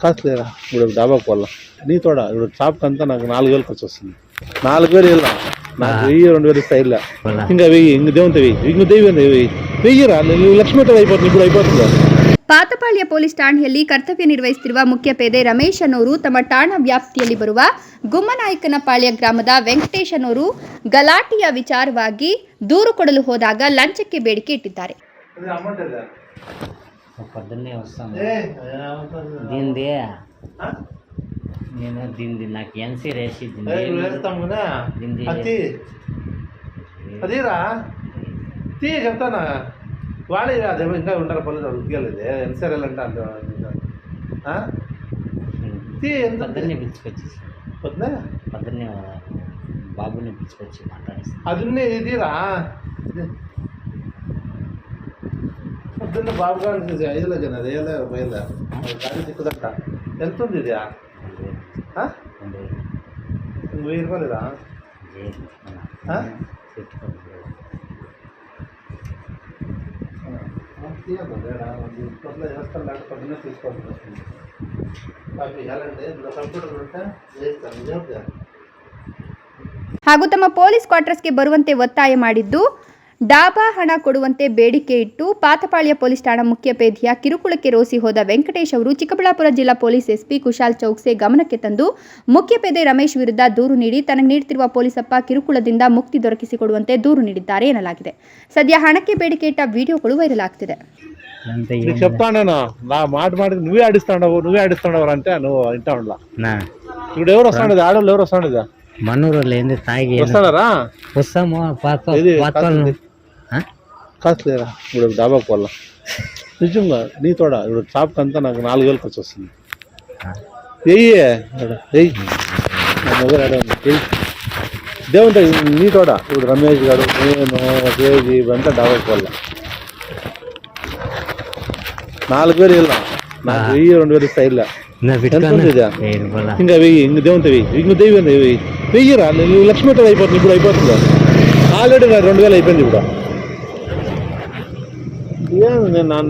కాస్ట్లీరా ఇప్పుడు డాబాకు పోలా నీ తోడ ఇప్పుడు షాప్కి అంతా నాకు నాలుగు వేలు ఖర్చు వస్తుంది నాలుగు వేలు ఇలా నాకు వెయ్యి రెండు వేలు ఇస్తా ఇలా ఇంకా వెయ్యి ఇంక దేవుంత వెయ్యి ఇంక దెయ్యం వెయ్యి వెయ్యిరా నువ్వు లక్ష్మీతో అయిపోతుంది ఇప్పుడు అయిపోతుందా ಪಾತಪಾಳ್ಯ ಪೊಲೀಸ್ ಠಾಣೆಯಲ್ಲಿ ಕರ್ತವ್ಯ ನಿರ್ವಹಿಸುತ್ತಿರುವ ಮುಖ್ಯ ಪೇದೆ ರಮೇಶ್ ಅನ್ನೋರು ತಮ್ಮ ಠಾಣಾ ವ್ಯಾಪ್ತಿಯಲ್ಲಿ ಬರುವ ಗುಮ್ಮನಾಯಕನಪಾಳ್ಯ ಗ್ರಾಮದ ವೆಂಕಟೇಶ್ ಅನ್ನೋರು ಗಲಾಟೆಯ ವಿಚಾರವಾಗಿ ದೂರು ಕೊಡಲು ಹೋದಾಗ ಲಂಚಕ್ಕೆ ಬೇಡಿಕೆ ಇಟ್ಟಿದ್ದಾರೆ పొద్దున్నే వస్తాను. దీనిది నేను దీనిది నాకు ఎన్సీ రేసి దీనిది అదిరా తీ. చెప్తానా? వాడే అదేమో ఇంకా ఉంటారు పనులు ఉద్యోగాలు ఎన్సీఆర్ఎల్ అంటే అంత తీ ఎంత పొద్దున్నే పిలుచుకొచ్చేసి. పొద్దున పొద్దున్నే బాబుని పిలుచుకొచ్చి మాట్లాడిస్తాను అది ఉన్నది ఇదిరా పొద్దున్న బాబు గారికి ఐదులో జన రేలే బయలుదే గాడి చిక్కుదట ఎంత ఉంది ఇది ఆ? ఇంక వెయ్యి రూపాయలురా ఆ? తీయదు లేరా ಒಂದು ಇಪ್ಪತ್ತೈದು వేస్తాను లేకపోతే పొద్దున్నే తీసుకోవాల్సి వస్తుంది నాకు ఇవ్వాలంటే ఇందులో కంప్యూటర్ ఉంటే వేస్తాను నిజం ಹಾಗೂ ತಮ್ಮ ಪೊಲೀಸ್ ಕ್ವಾರ್ಟರ್ಸ್ಗೆ ಬರುವಂತೆ ಒತ್ತಾಯ ಮಾಡಿದ್ದು ಡಾಬಾ ಹಣ ಕೊಡುವಂತೆ ಬೇಡಿಕೆ ಇಟ್ಟು ಪಾತಪಾಳ್ಯ ಪೊಲೀಸ್ ಠಾಣಾ ಮುಖ್ಯ ಪೇದೆಯ ಕಿರುಕುಳಕ್ಕೆ ರೋಸಿ ಹೋದ ವೆಂಕಟೇಶ್ ಅವರು ಚಿಕ್ಕಬಳ್ಳಾಪುರ ಜಿಲ್ಲಾ ಪೊಲೀಸ್ ಎಸ್ಪಿ ಕುಶಾಲ್ ಚೌಕ್ಸೆ ಗಮನಕ್ಕೆ ತಂದು ಮುಖ್ಯ ಪೇದೆ ರಮೇಶ್ ವಿರುದ್ಧ ದೂರು ನೀಡಿ ತನಗೆ ನೀಡುತ್ತಿರುವ ಪೊಲೀಸಪ್ಪ ಕಿರುಕುಳದಿಂದ ಮುಕ್ತಿ ದೊರಕಿಸಿಕೊಡುವಂತೆ ದೂರು ನೀಡಿದ್ದಾರೆ ಎನ್ನಲಾಗಿದೆ ಸದ್ಯ ಹಣಕ್ಕೆ ಬೇಡಿಕೆ ಇಟ್ಟ ವಿಡಿಯೋಗಳು ವೈರಲ್ ಆಗ್ತಿದೆ అంత నీకు చెప్తాను నా మాట మాట నువ్వే ఆడిస్తాడవు నువ్వే ఆడిస్తాడవు అంటే నువ్వు వింటా ఉండలా నా ఇప్పుడు ఎవరు వస్తాడు ఆడవాళ్ళు ఎవరు వస్తాడు మనూరులో ఏంది తాగి వస్తాడారా వస్తాము కాస్ట్లీరా ఇప్పుడు డాబాకు పోలా. నిజంగా నీ తోడ? ఇప్పుడు షాప్కి అంతా నాకు నాలుగు వేలు ఖర్చు వస్తుంది. వెయ్యి వెయ్యి నా ఉంది. వెయ్యి దేవుంత నీ తోడ? ఇప్పుడు రమేష్ గారు నేను తేజీ ఇవంతా డాబాకు పోలా. నాలుగు వేలు ఇలా నాకు వెయ్యి రెండు వేలు ఇది? ఇంకా వెయ్యి ఇంక దేవుంత వెయ్యి. ఇంక దెయ్యం వెయ్యి. వెయ్యిరా? నువ్వు లక్ష్మీతో అయిపోతుంది ఇప్పుడు అయిపోతుందా? ఆల్రెడీ రెండు వేలు అయిపోయింది ఇప్పుడు. criando né, na,